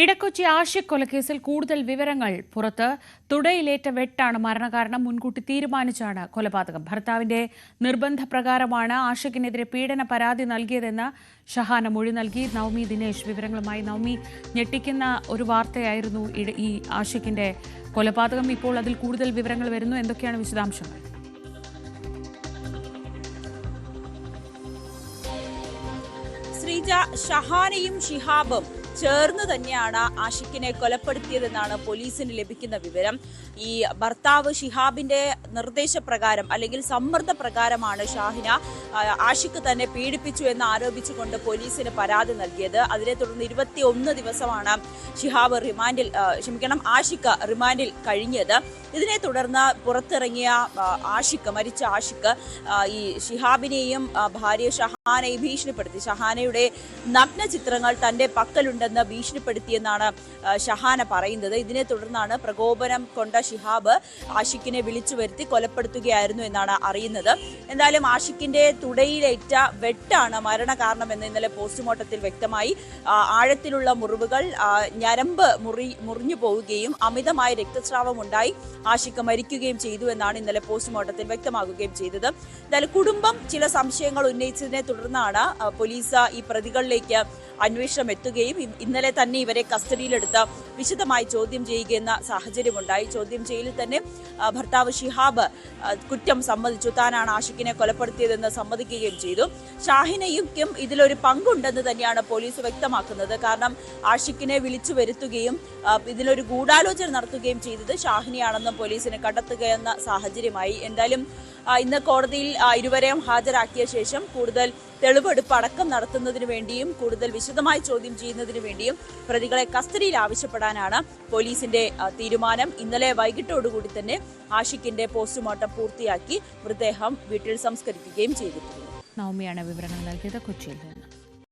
ഇടക്കൊച്ചി ആശയക്കൊലക്കേസിൽ കൂടുതൽ വിവരങ്ങൾ പുറത്ത്. തുടയിലേറ്റ വെട്ടാണ് മരണകാരണം മുൻകൂട്ടി തീരുമാനിച്ചാണ് കൊലപാതകം. ഭർത്താവിന്റെ നിർബന്ധപ്രകാരമാണ് ആഷിഖിനെതിരെ പീഡന പരാതി നൽകിയതെന്ന് ഷഹാന മൊഴി നൽകി. നവമി ദിനേശ് വിവരങ്ങളുമായി നവമി ഞെട്ടിക്കുന്ന ഒരു വാർത്തയായിരുന്നു ഈ ആഷിഖിന്റെ കൊലപാതകം. ഇപ്പോൾ അതിൽ കൂടുതൽ വിവരങ്ങൾ വരുന്നു. എന്തൊക്കെയാണ് വിശദാംശങ്ങൾ? ശ്രീജ ഷഹാനയും ഷിഹാബും ചേർന്ന് തന്നെയാണ് ആഷിഖിനെ കൊലപ്പെടുത്തിയതെന്നാണ് പോലീസിന് ലഭിക്കുന്ന വിവരം. ഈ ഭർത്താവ് ഷിഹാബിന്റെ നിർദ്ദേശപ്രകാരം അല്ലെങ്കിൽ സമ്മർദ്ദ പ്രകാരമാണ് ഷാഹിന ആഷിഖ് തന്നെ പീഡിപ്പിച്ചു എന്ന് ആരോപിച്ചുകൊണ്ട് പോലീസിന് പരാതി നൽകിയത്. അതിനെ തുടർന്ന് ഇരുപത്തി ഒന്ന് ദിവസമാണ് ഷിഹാബ് റിമാൻഡിൽ ക്ഷമിക്കണം ആഷിഖ് റിമാൻഡിൽ കഴിഞ്ഞത്. ഇതിനെ തുടർന്ന് പുറത്തിറങ്ങിയ ആഷിഖ് മരിച്ച ആഷിഖ് ഈ ഷിഹാബിനെയും ഭാര്യ ഭാര്യ ഷഹാനയെ ഭീഷണിപ്പെടുത്തി. ഷഹാനയുടെ നഗ്ന ചിത്രങ്ങൾ തന്റെ പക്കലുണ്ടെന്ന് ഭീഷണിപ്പെടുത്തിയെന്നാണ് ഷഹാന പറയുന്നത്. ഇതിനെ തുടർന്നാണ് പ്രകോപനം കൊണ്ട ഷിഹാബ് ആഷിഖിനെ വിളിച്ചു വരുത്തി കൊലപ്പെടുത്തുകയായിരുന്നു എന്നാണ് അറിയുന്നത്. എന്തായാലും ആഷിഖിന്റെ തുടയിലേറ്റ വെട്ടാണ് മരണകാരണമെന്ന് ഇന്നലെ പോസ്റ്റ്മോർട്ടത്തിൽ വ്യക്തമായി ആഴത്തിലുള്ള മുറിവുകൾ ഞരമ്പ് മുറി മുറിഞ്ഞു പോവുകയും അമിതമായ രക്തസ്രാവം ഉണ്ടായി ആഷിഖ് മരിക്കുകയും ചെയ്തു എന്നാണ് ഇന്നലെ പോസ്റ്റ്മോർട്ടത്തിൽ വ്യക്തമാകുകയും ചെയ്തത്. എന്തായാലും കുടുംബം ചില സംശയങ്ങൾ ഉന്നയിച്ചതിനെ തുടർന്നാണ് പോലീസ് ഈ പ്രതികളിലേക്ക് അന്വേഷണം എത്തുകയും ഇന്നലെ തന്നെ ഇവരെ കസ്റ്റഡിയിലെടുത്ത് വിശദമായി ചോദ്യം ചെയ്യുകയെന്ന സാഹചര്യമുണ്ടായി. ചോദ്യം ചെയ്യലിൽ തന്നെ ഭർത്താവ് ഷിഹാബ് കുറ്റം സമ്മതിച്ചു. താനാണ് ആഷിഖിനെ കൊലപ്പെടുത്തിയതെന്ന് സമ്മതിക്കുകയും ചെയ്തു. ഷാഹിനയ്ക്കും ഇതിലൊരു പങ്കുണ്ടെന്ന് തന്നെയാണ് പോലീസ് വ്യക്തമാക്കുന്നത്. കാരണം ആഷിഖിനെ വിളിച്ചു വരുത്തുകയും ഇതിലൊരു ഗൂഢാലോചന നടത്തുകയും ചെയ്തത് ഷാഹിനെയാണെന്നും പോലീസിന് കണ്ടെത്തുകയെന്ന സാഹചര്യമായി. എന്തായാലും ഇന്ന് കോടതിയിൽ ഇരുവരെയും ഹാജരാക്കിയ ശേഷം കൂടുതൽ തെളിവെടുപ്പ് അടക്കം നടത്തുന്നതിനു വേണ്ടിയും കൂടുതൽ വിശദമായി ചോദ്യം ചെയ്യുന്നതിനു വേണ്ടിയും പ്രതികളെ കസ്റ്റഡിയിൽ ആവശ്യപ്പെടാനാണ് പോലീസിന്റെ തീരുമാനം. ഇന്നലെ വൈകിട്ടോടുകൂടി തന്നെ ആഷിഖിന്റെ പോസ്റ്റ്മോർട്ടം പൂർത്തിയാക്കി മൃതദേഹം വീട്ടിൽ സംസ്കരിക്കുകയും ചെയ്തിട്ടുണ്ട്. നവമിയാണ് വിവരങ്ങൾ നൽകിയത്. കൊച്ചിയിൽ